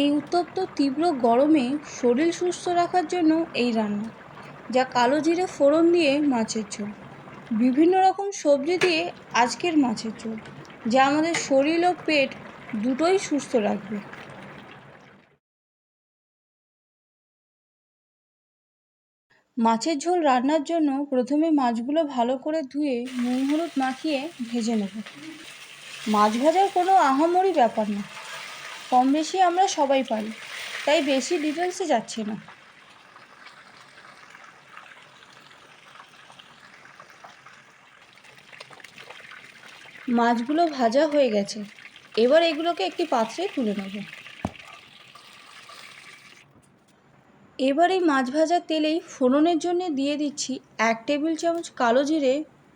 এই উত্তপ্ত তীব্র গরমে শরীর সুস্থ রাখার জন্য এই রান্না, যা কালো জিরে ফোড়ন দিয়ে মাছের ঝোল। বিভিন্ন রকম সবজি দিয়ে আজকের মাছের ঝোল, যা আমাদের শরীর ও পেট দুটোই সুস্থ রাখবে। মাছের ঝোল রান্নার জন্য প্রথমে মাছগুলো ভালো করে ধুয়ে নুন হলুদ মাখিয়ে ভেজে নেব। মাছ ভাজার কোনো আহামরি ব্যাপার না। কম বেশি আমরা সবাই পারি। তাই বেশি ডিটেলসে যাচ্ছে না। মাছগুলো ভাজা হয়ে গেছে। এবার এগুলোকে একটি পাত্রে তুলে নেব। এবার এই মাছ ভাজার তেলেই ফোড়নের জন্য দিয়ে দিচ্ছি এক টেবিল চামচ কালো জিরে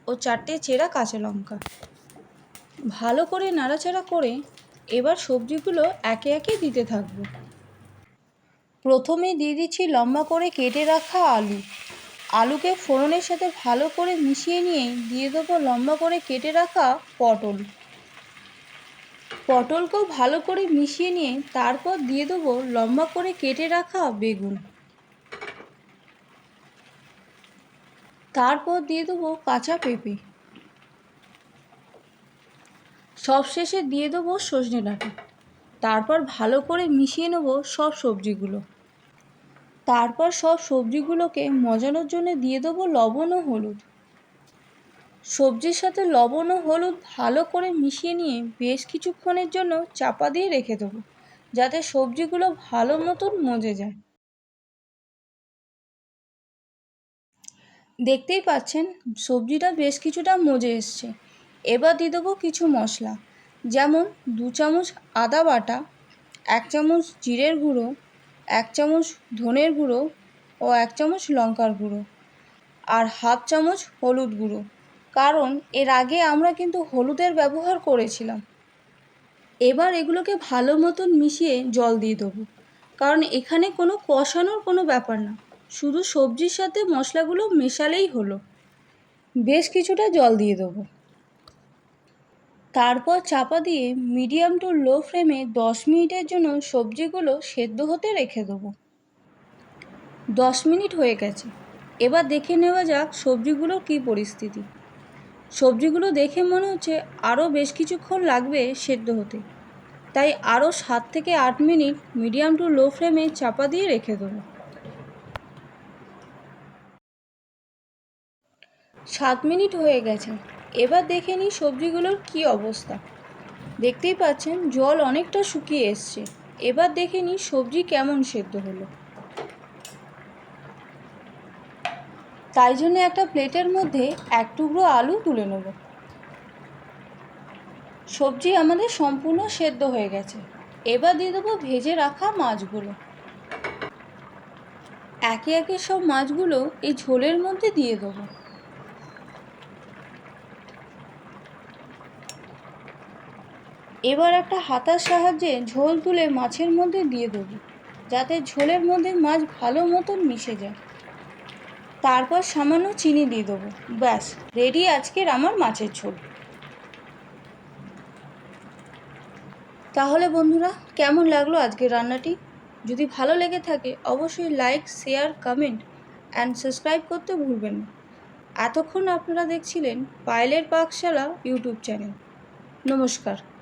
ও চারটে চেরা কাঁচা লঙ্কা। ভালো করে নাড়াচাড়া করে এবার সবজিগুলো একে একে দিতে থাকব। প্রথমে দিয়ে দিচ্ছি লম্বা করে কেটে রাখা আলু। আলুকে ফোড়নের সাথে ভালো করে মিশিয়ে নিয়ে দিয়ে দেবো লম্বা করে কেটে রাখা পটল। পটলকেও ভালো করে মিশিয়ে নিয়ে তারপর দিয়ে দেবো লম্বা করে কেটে রাখা বেগুন। তারপর দিয়ে দেবো কাঁচা পেঁপে। সবশেষে দিয়ে দেবো সজনে ডাঁটা। তারপর ভালো করে মিশিয়ে নেব সব সবজিগুলো। তারপর সব সবজিগুলোকে মজানোর জন্য দিয়ে দেবো লবণ ও হলুদ। সবজির সাথে লবণ ও হলুদ ভালো করে মিশিয়ে নিয়ে বেশ কিছুক্ষণের জন্য চাপা দিয়ে রেখে দেবো, যাতে সবজিগুলো ভালো মতন মজে যায়। দেখতেই পাচ্ছেন, সবজিটা বেশ কিছুটা মজে এসছে। এবার দিয়ে দেবো কিছু মশলা। যেমন দু চামচ আদা বাটা, এক চামচ জিরের গুঁড়ো, এক চামচ ধনের গুঁড়ো ও এক চামচ লঙ্কার গুঁড়ো আর হাফ চামচ হলুদ গুঁড়ো। কারণ এর আগে আমরা কিন্তু হলুদের ব্যবহার করেছিলাম। এবার এগুলোকে ভালো মতন মিশিয়ে জল দিয়ে দেবো। কারণ এখানে কোনো কষানোর কোনো ব্যাপার না। শুধু সবজির সাথে মশলাগুলো মেশালেই হলো। বেশ কিছুটা জল দিয়ে দেবো। তারপর চাপা দিয়ে মিডিয়াম টু লো ফ্লেমে দশ মিনিটের জন্য সবজিগুলো সেদ্ধ হতে রেখে দেবো। দশ মিনিট হয়ে গেছে। এবার দেখে নেওয়া যাক সবজিগুলোর কী পরিস্থিতি। সবজিগুলো দেখে মনে হচ্ছে আরও বেশ কিছুক্ষণ লাগবে সেদ্ধ হতে। তাই আরও সাত থেকে আট মিনিট মিডিয়াম টু লো ফ্লেমে চাপা দিয়ে রেখে দেবো। সাত মিনিট হয়ে গেছে। এবার দেখে নিই সবজিগুলোর কী অবস্থা। দেখতেই পাচ্ছেন, জল অনেকটা শুকিয়ে এসছে। এবার দেখে নিই সবজি কেমন সেদ্ধ হলো। তাই জন্য একটা প্লেটের মধ্যে এক টুকরো আলু তুলে নেব। সবজি আমাদের সম্পূর্ণ সেদ্ধ হয়ে গেছে। এবার দিয়ে দেবো ভেজে রাখা মাছগুলো। একে একে সব মাছগুলো এই ঝোলের মধ্যে দিয়ে দেবো। এবার একটা হাতার সাহায্যে ঝোল তুলে মাছের মধ্যে দিয়ে দেবো, যাতে ঝোলের মধ্যে মাছ ভালো মতন মিশে যায়। তারপর সামান্য চিনি দিয়ে দেবো, ব্যাস রেডি আজকের আমার মাছের ঝোল। তাহলে বন্ধুরা, কেমন লাগল আজকের রান্নাটি? যদি ভালো লেগে থাকে, অবশ্যই like share comment and subscribe করতে ভুলবেন না। এতক্ষণ আপনারা দেখছিলেন পায়েলের পাকশালা ইউটিউব চ্যানেল। নমস্কার।